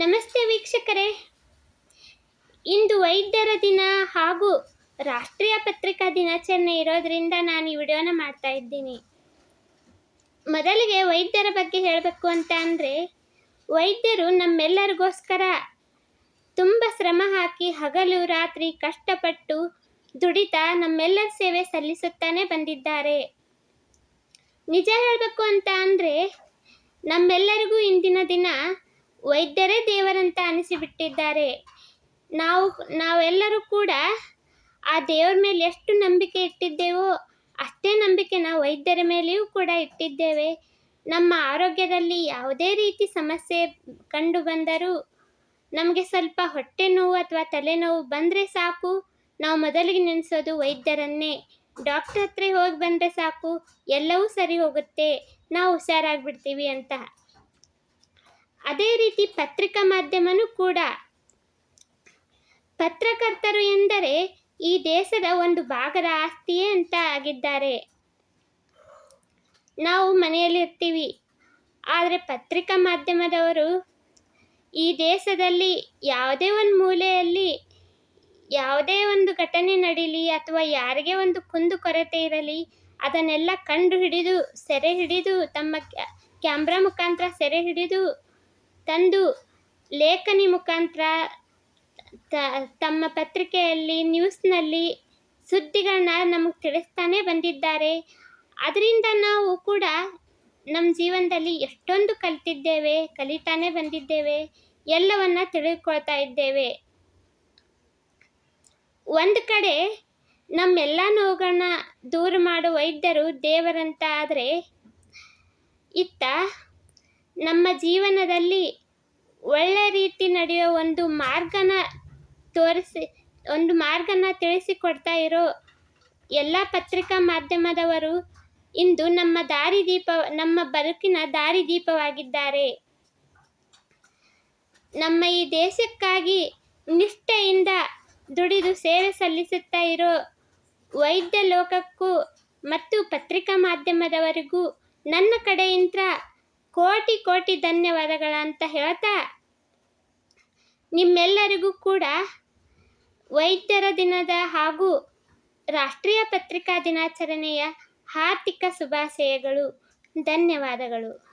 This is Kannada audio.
ನಮಸ್ತೆ ವೀಕ್ಷಕರೇ. ಇಂದು ವೈದ್ಯರ ದಿನ ಹಾಗೂ ರಾಷ್ಟ್ರೀಯ ಪತ್ರಿಕಾ ದಿನಾಚರಣೆ ಇರೋದ್ರಿಂದ ನಾನು ಈ ವಿಡಿಯೋನ ಮಾಡ್ತಾ ಇದ್ದೀನಿ. ಮೊದಲಿಗೆ ವೈದ್ಯರ ಬಗ್ಗೆ ಹೇಳಬೇಕು ಅಂತ ಅಂದರೆ, ವೈದ್ಯರು ನಮ್ಮೆಲ್ಲರಿಗೋಸ್ಕರ ತುಂಬ ಶ್ರಮ ಹಾಕಿ ಹಗಲು, ರಾತ್ರಿ ಕಷ್ಟಪಟ್ಟು ದುಡಿತಾ ನಮ್ಮೆಲ್ಲರ ಸೇವೆ ಸಲ್ಲಿಸುತ್ತಾನೆ ಬಂದಿದ್ದಾರೆ. ನಿಜ ಹೇಳಬೇಕು ಅಂತ ಅಂದರೆ, ನಮ್ಮೆಲ್ಲರಿಗೂ ಇಂದಿನ ದಿನ ವೈದ್ಯರೇ ದೇವರಂತ ಅನಿಸಿಬಿಟ್ಟಿದ್ದಾರೆ. ನಾವು, ನಾವೆಲ್ಲರೂ ಕೂಡ ಆ ದೇವರ ಮೇಲೆ ಎಷ್ಟು ನಂಬಿಕೆ ಇಟ್ಟಿದ್ದೇವೋ ಅಷ್ಟೇ ನಂಬಿಕೆ ನಾವು ವೈದ್ಯರ ಮೇಲೆಯೂ ಕೂಡ ಇಟ್ಟಿದ್ದೇವೆ. ನಮ್ಮ ಆರೋಗ್ಯದಲ್ಲಿ ಯಾವುದೇ ರೀತಿ ಸಮಸ್ಯೆ ಕಂಡು ಬಂದರೂ ನಮಗೆ ಸ್ವಲ್ಪ ಹೊಟ್ಟೆ ನೋವು ಅಥವಾ ತಲೆನೋವು ಬಂದರೆ ಸಾಕು. ನಾವು ಮೊದಲಿಗೆ ನೆನೆಸೋದು ವೈದ್ಯರನ್ನೇ. ಡಾಕ್ಟರ್ ಹತ್ರ ಹೋಗಿ ಬಂದರೆ ಸಾಕು. ಎಲ್ಲವೂ ಸರಿ ಹೋಗುತ್ತೆ. ನಾವು ಹುಷಾರಾಗ್ಬಿಡ್ತೀವಿ ಅಂತ. ಅದೇ ರೀತಿ ಪತ್ರಿಕಾ ಮಾಧ್ಯಮನೂ ಕೂಡ. ಪತ್ರಕರ್ತರು ಎಂದರೆ ಈ ದೇಶದ ಒಂದು ಭಾಗದ ಆಸ್ತಿಯೇ ಅಂತ ಆಗಿದ್ದಾರೆ. ನಾವು ಮನೆಯಲ್ಲಿ ಇರ್ತೀವಿ ಆದರೆ ಪತ್ರಿಕಾ ಮಾಧ್ಯಮದವರು ಈ ದೇಶದಲ್ಲಿ ಯಾವುದೇ ಒಂದು ಮೂಲೆಯಲ್ಲಿ ಯಾವುದೇ ಒಂದು ಘಟನೆ ನಡೀಲಿ ಅಥವಾ ಯಾರಿಗೆ ಒಂದು ಕುಂದು ಕೊರತೆ ಇರಲಿ, ಅದನ್ನೆಲ್ಲ ಕಂಡು ಹಿಡಿದು ಸೆರೆ ಹಿಡಿದು ತಮ್ಮ ಕ್ಯಾಮ್ರಾ ಮುಖಾಂತರ ಸೆರೆ ಹಿಡಿದು ತಂದು ಲೇಖನಿ ಮುಖಾಂತರ ತಮ್ಮ ಪತ್ರಿಕೆಯಲ್ಲಿ ನ್ಯೂಸ್ನಲ್ಲಿ ಸುದ್ದಿಗಳನ್ನ ನಮಗೆ ತಿಳಿಸ್ತಾನೆ ಬಂದಿದ್ದಾರೆ. ಅದರಿಂದ ನಾವು ಕೂಡ ನಮ್ಮ ಜೀವನದಲ್ಲಿ ಎಷ್ಟೊಂದು ಕಲಿತಿದ್ದೇವೆ, ಕಲಿತಾನೆ ಬಂದಿದ್ದೇವೆ, ಎಲ್ಲವನ್ನ ತಿಳಿದುಕೊಳ್ತಾ ಇದ್ದೇವೆ. ಒಂದು ಕಡೆ ನಮ್ಮೆಲ್ಲ ನೋವುಗಳನ್ನ ದೂರ ಮಾಡುವ ವೈದ್ಯರು ದೇವರಂತ ಆದರೆ, ಇತ್ತ ನಮ್ಮ ಜೀವನದಲ್ಲಿ ಒಳ್ಳೆ ರೀತಿ ನಡೆಯೋ ಒಂದು ಮಾರ್ಗನ ತೋರಿಸಿ, ಒಂದು ಮಾರ್ಗನ ತಿಳಿಸಿಕೊಡ್ತಾ ಇರೋ ಎಲ್ಲ ಪತ್ರಿಕಾ ಮಾಧ್ಯಮದವರು ಇಂದು ನಮ್ಮ ದಾರಿದೀಪ ನಮ್ಮ ಬದುಕಿನ ದಾರಿದೀಪವಾಗಿದ್ದಾರೆ ನಮ್ಮ ಈ ದೇಶಕ್ಕಾಗಿ ನಿಷ್ಠೆಯಿಂದ ದುಡಿದು ಸೇವೆ ಸಲ್ಲಿಸುತ್ತಾ ಇರೋ ವೈದ್ಯ ಲೋಕಕ್ಕೂ ಮತ್ತು ಪತ್ರಿಕಾ ಮಾಧ್ಯಮದವರಿಗೂ ನನ್ನ ಕಡೆಯಿಂದ ಕೋಟಿ ಕೋಟಿ ಧನ್ಯವಾದಗಳಂತ ಹೇಳ್ತಾ ನಿಮ್ಮೆಲ್ಲರಿಗೂ ಕೂಡ ವೈದ್ಯರ ದಿನದ ಹಾಗೂ ರಾಷ್ಟ್ರೀಯ ಪತ್ರಿಕಾ ದಿನಾಚರಣೆಯ ಹಾರ್ದಿಕ ಶುಭಾಶಯಗಳು. ಧನ್ಯವಾದಗಳು.